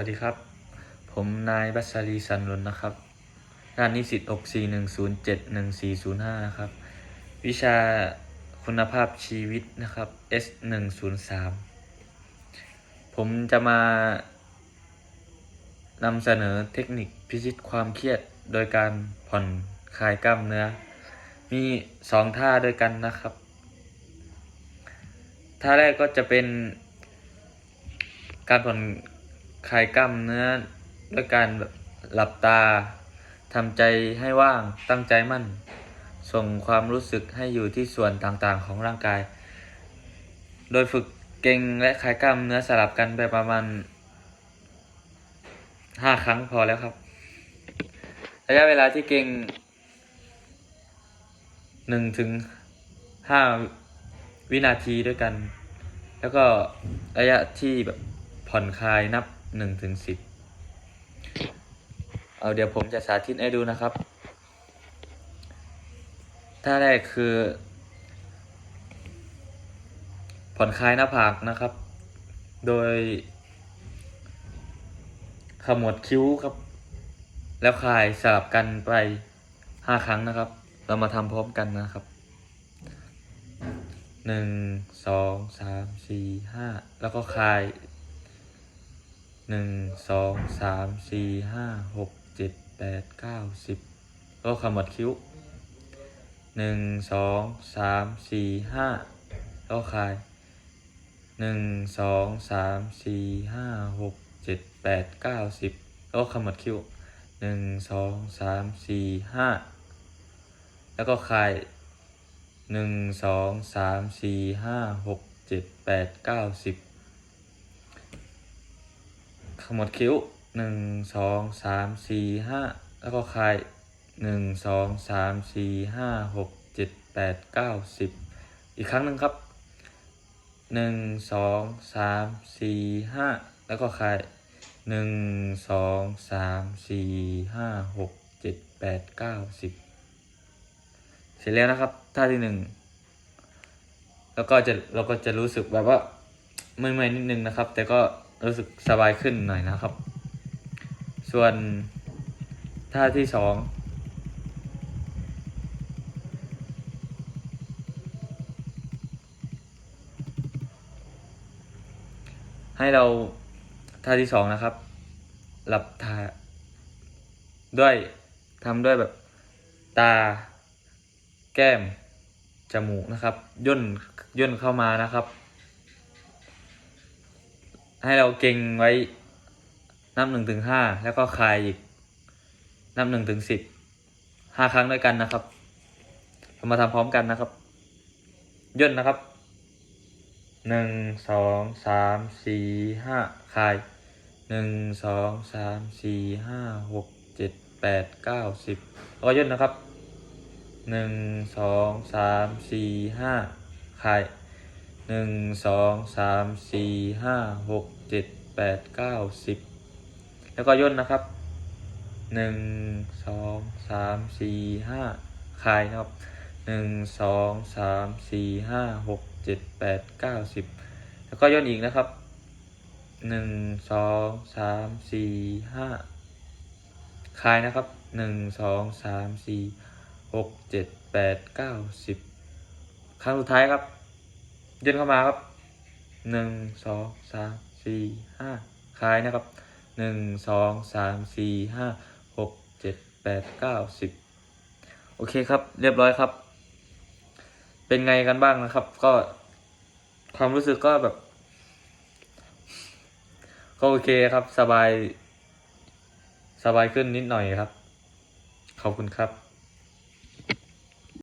วัสดีครับ ผมนายบัสรีสันลนนะครับ ด้านนิสิตอก410711405 นะครับ วิชาคุณภาพชีวิตนะครับ S 1 0 3 ผมจะมานำเสนอเทคนิคพิชิตความเครียดโดยการผ่อนคลายกล้ามเนื้อ มีสองท่าด้วยกันนะครับ ท่าแรกก็จะเป็นการผ่อน คลายกล้ามเนื้อด้วยการแบบหลับตาทำใจให้ว่างตั้งใจมั่น ส่งความรู้สึกให้อยู่ที่ส่วนต่างๆของร่างกาย โดยฝึกเก่งและคลายกล้ามเนื้อสลับกันไปประมาณห้าครั้งพอแล้วครับระยะเวลาที่เก่งหนึ่งถึงห้าวินาทีด้วยกัน แล้วก็ระยะที่แบบผ่อนคลายนับ หนึ่งถึงสิบเอาเดี๋ยวผมจะสาธิตให้ดูนะครับ ท่าแรกคือ ผ่อนคลายหน้าผากนะครับ โดย ขมวดคิ้วครับ แล้วคลายสลับกันไปห้าครั้งนะครับ เรามาทำพร้อมกันนะครับหนึ่งสองสามสี่ห้าแล้วก็คลาย หนึ่งสองสามสี่ห้าหกเจ็ดแปดเก้าสิบก็ขมวดคิ้วหนึ่งสองสามสี่ห้าแล้วก็คลายหนึ่งสองสามสี่ห้าหกเจ็ดแปดเก้าสิบแล้วก็ขมวดคิ้วหนึ่งสองสามสี่ห้าแล้วก็คลายหนึ่งสองสามสี่ห้าหกเจ็ดแปดเก้าสิบ ขมวดคิ้วหนึ่งสองสามสี่ห้าแล้วก็คลายหนึ่งสองสามสี่ห้าหกเจ็ดแปดเก้าสิบอีกครั้งหนึ่งครับหนึ่งสองสามสี่ห้าแล้วก็คลายหนึ่งสองสามสี่ห้าหกเจ็ดแปดเก้าสิบเสร็จแล้วนะครับท่าที่หนึ่งแล้วก็จะเราก็จะรู้สึกแบบว่าเมื่อยๆนิดนึงนะครับ แต่ก็ รู้สึกสบายขึ้นหน่อยนะครับ ส่วนท่าที่สองให้เราท่าที่สองนะครับ หลับตาด้วยทำด้วยแบบตา แก้ม จมูกนะครับ ย่นย่นเข้ามานะครับ ให้เราเก่งไว้นับหนึ่งถึงห้าแล้วก็คลายอีก นับหนึ่งถึงสิบห้าครั้งด้วยกันนะครับเรามาทำพร้อมกันนะครับ ย่นนะครับหนึ่งสองสามสี่ห้าคลายหนึ่งสองสามสี่ห้าหกเจ็ดแปดเก้าสิบแล้วก็ย่นนะครับหนึ่งสองสามสี่ห้าคลายหนึ่งสองสามสี่ห้าหก เจ็ดแปดเก้าสิบแล้วก็ย่นนะครับหนึ่งสองสามสี่ห้าคลายนะครับหนึ่งสองสามสี่ห้าหกเจ็ดแปดเก้าสิบแล้วก็ย่นอีกนะครับหนึ่งสองสามสี่ห้าคลายนะครับหนึ่งสองสามสี่หกเจ็ดแปดเก้าสิบครั้งสุดท้ายครับ ยืนเข้ามาครับหนึ่งสองสาม สี่ห้าคลายนะครับหนึ่งสองสามสี่ห้าหกเจ็ดแปดเก้าสิบโอเคครับ เรียบร้อยครับ เป็นไงกันบ้างนะครับ ก็ความรู้สึกก็แบบ ก็โอเคครับ สบาย สบายขึ้นนิดหน่อยครับ ขอบคุณครับ